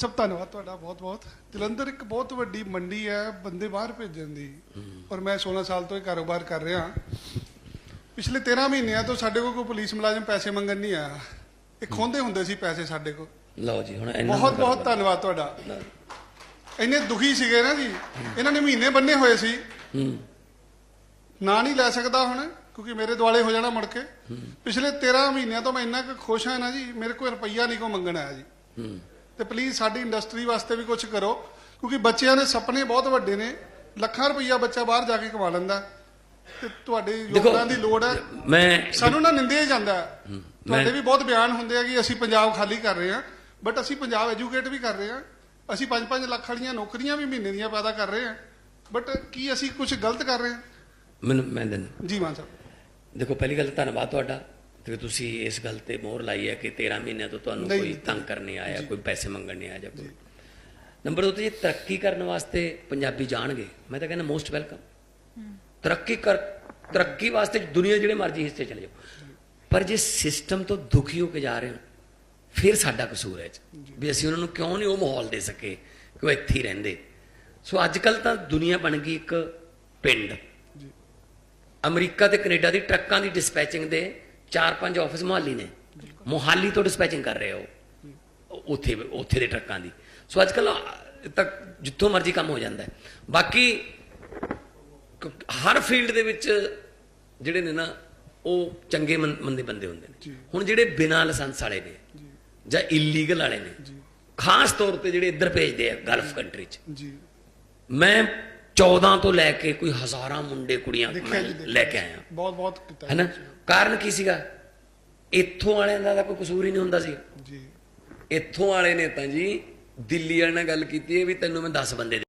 ਸਭ ਧੰਨਵਾਦ ਤੁਹਾਡਾ ਬਹੁਤ ਬਹੁਤ। ਜਲੰਧਰ ਇੱਕ ਬਹੁਤ ਵੱਡੀ ਮੰਡੀ ਹੈ ਬੰਦੇ ਬਾਹਰ ਭੇਜਣ ਦੀ। ਔਰ ਮੈਂ 16 ਸਾਲ ਤੋਂ ਇਹ ਕਾਰੋਬਾਰ ਕਰ ਰਿਹਾ। ਪਿਛਲੇ 13 ਮਹੀਨਿਆਂ ਤੋਂ ਸਾਡੇ ਕੋਲ ਕੋਈ ਪੁਲਿਸ ਮੁਲਾਜ਼ਮ ਪੈਸੇ ਮੰਗਣ ਨਹੀਂ ਆਇਆ। ਇਹ ਖੋਂਦੇ ਹੁੰਦੇ ਸੀ ਪੈਸੇ ਸਾਡੇ ਕੋਲ। ਲਓ ਜੀ ਹੁਣ ਇਹਨਾਂ ਬਹੁਤ ਬਹੁਤ ਧੰਨਵਾਦ ਤੁਹਾਡਾ। ਇੰਨੇ ਦੁਖੀ ਸੀਗੇ ਨਾ ਜੀ। ਇਹਨਾਂ ਨੇ ਮਹੀਨੇ ਬੰਨੇ ਹੋਏ ਸੀ। ਨਾ ਨਹੀਂ ਲੈ ਸਕਦਾ ਹੁਣ ਕਿਉਂਕਿ ਮੇਰੇ ਦੁਆਲੇ ਹੋ ਜਾਣਾ ਮੁੜ ਕੇ। ਪਿਛਲੇ 13 ਮਹੀਨਿਆਂ ਤੋਂ ਮੈਂ ਇੰਨਾ ਕੁ ਖੁਸ਼ ਹਾਂ ਨਾ ਜੀ ਮੇਰੇ ਕੋਲ ਰੁਪਈਆ ਨਹੀਂ ਕੋ ਮੰਗਣ ਆਇਆ ਜੀ। ਤੇ ਪਲੀਜ਼ ਸਾਡੀ ਇੰਡਸਟਰੀ ਵਾਸਤੇ ਵੀ ਕੁਝ ਕਰੋ ਕਿਉਂਕਿ ਬੱਚਿਆਂ ਦੇ ਸੁਪਨੇ ਬਹੁਤ ਵੱਡੇ ਨੇ। ਲੱਖਾਂ ਰੁਪਈਆ ਬੱਚਾ ਬਾਹਰ ਜਾ ਕੇ ਕਮਾ ਲੈਂਦਾ ਤੇ ਤੁਹਾਡੇ ਯੋਗਦਾਨ ਦੀ ਲੋੜ ਹੈ। ਮੈਂ ਸਾਨੂੰ ਨਾ ਨਿੰਦਿਆ ਜਾਂਦਾ। ਤੁਹਾਡੇ ਵੀ ਬਹੁਤ ਬਿਆਨ ਹੁੰਦੇ ਆ ਕਿ ਅਸੀਂ ਪੰਜਾਬ ਖਾਲੀ ਕਰ ਰਹੇ ਹਾਂ ਬਟ ਅਸੀਂ ਪੰਜਾਬ ਐਜੂਕੇਟ ਵੀ ਕਰ ਰਹੇ ਹਾਂ। ਅਸੀਂ 5-5 ਲੱਖ ਵਾਲੀਆਂ ਨੌਕਰੀਆਂ ਵੀ ਮਹੀਨੇ ਦੀਆਂ ਪੈਦਾ ਕਰ ਰਹੇ ਹਾਂ। ਬਟ ਕੀ ਅਸੀਂ ਕੁਝ ਗਲਤ ਕਰ ਰਹੇ ਹਾਂ? ਮੈਨੂੰ ਮੈਂ ਦਿੰਦਾ। ਜੀ ਮਾਨ ਸਾਹਿਬ। ਦੇਖੋ ਪਹਿਲੀ ਗੱਲ ਧੰਨਵਾਦ ਤੁਹਾਡਾ। ਕਿ ਤੁਸੀਂ ਇਸ ਗੱਲ ਤੇ ਮੋਹਰ ਲਾਈ ਹੈ ਕਿ 13 ਮਹੀਨਿਆਂ ਤੋਂ ਤੁਹਾਨੂੰ ਕੋਈ। ਤੰਗ ਕਰਨ ਨਹੀਂ ਆਇਆ ਕੋਈ ਪੈਸੇ ਮੰਗਣ ਨਹੀਂ ਆਇਆ ਜਾਂ ਕੋਈ। ਨੰਬਰ 2 ਤੇ ਜੇ ਤਰੱਕੀ ਕਰਨ ਵਾਸਤੇ ਪੰਜਾਬੀ ਜਾਣਗੇ। ਮੈਂ ਤਾਂ ਕਹਿੰਦਾ ਮੋਸਟ ਵੈਲਕਮ ਤਰੱਕੀ ਕਰ ਤਰੱਕੀ ਵਾਸਤੇ ਦੁਨੀਆ ਜਿਹੜੇ ਮਰਜ਼ੀ ਹਿੱਸੇ ਚਲੇ ਜਾਓ। ਪਰ ਜੇ ਸਿਸਟਮ ਤੋਂ ਦੁਖੀ ਹੋ ਕੇ ਜਾ ਰਹੇ ਹੋ ਫਿਰ ਸਾਡਾ ਕਸੂਰ ਹੈ ਵੀ ਅਸੀਂ ਉਹਨਾਂ ਨੂੰ ਕਿਉਂ ਨਹੀਂ ਉਹ ਮਾਹੌਲ ਦੇ ਸਕੇ ਕਿ ਉਹ ਇੱਥੇ ਹੀ ਰਹਿੰਦੇ। ਸੋ ਅੱਜ ਕੱਲ ਤਾਂ ਦੁਨੀਆ ਬਣ ਗਈ ਇੱਕ ਪਿੰਡ। ਜੀ। ਅਮਰੀਕਾ ਤੇ ਕੈਨੇਡਾ ਦੀ ਟਰੱਕਾਂ ਦੀ ਡਿਸਪੈਚਿੰਗ ਦੇ 4-5 ਆਫਿਸ ਮੁਹਾਲੀ ਨੇ। ਮੁਹਾਲੀ ਤੋਂ ਡਿਸਪੈਚਿੰਗ ਕਰ ਰਹੇ ਉਹ ਉੱਥੇ ਉੱਥੇ ਦੇ ਟਰੱਕਾਂ ਦੀ। ਸੋ ਅੱਜ ਕੱਲ ਤੱਕ ਜਿੱਥੋਂ ਮਰਜ਼ੀ ਕੰਮ ਹੋ ਜਾਂਦਾ ਹੈ। ਬਾਕੀ ਹਰ ਫੀਲਡ ਦੇ ਵਿੱਚ ਜਿਹੜੇ ਨੇ ਨਾ ਉਹ ਚੰਗੇ ਮੰਦੇ ਬੰਦੇ ਹੁੰਦੇ। ਨੇ। ਹੁਣ ਜਿਹੜੇ ਬਿਨਾਂ ਲਾਇਸੈਂਸ ਵਾਲੇ ਨੇ ਜੀ। ਇਲੀਗਲ ਵਾਲੇ ਨੇ ਖਾਸ ਤੌਰ ਤੇ ਜਿਹੜੇ ਇੱਧਰ ਭੇਜਦੇ ਆ ਗਲਫ ਕੰਟਰੀ 'ਚ। ਜੀ। ਮੈਂ 14 ਤੋਂ ਲੈ ਕੇ ਕੋਈ ਹਜ਼ਾਰਾਂ ਮੁੰਡੇ ਕੁੜੀਆਂ। ਲੈ ਕੇ ਆਇਆ। ਬਹੁਤ ਬਹੁਤ ਕੀਤਾ ਜੀ। ਹੈਨਾ ਕਾਰਨ ਕੀ ਸੀਗਾ? ਇੱਥੋਂ ਵਾਲਿਆਂ ਦਾ ਤਾਂ ਕੋਈ ਕਸੂਰ ਹੀ ਨਹੀਂ ਹੁੰਦਾ ਸੀ। ਜੀ। ਇੱਥੋਂ ਵਾਲੇ ਨੇ ਤਾਂ ਜੀ ਦਿੱਲੀ ਵਾਲੇ ਨਾਲ ਗੱਲ ਕੀਤੀ ਹੈ ਵੀ ਤੈਨੂੰ ਮੈਂ 10 ਬੰਦੇ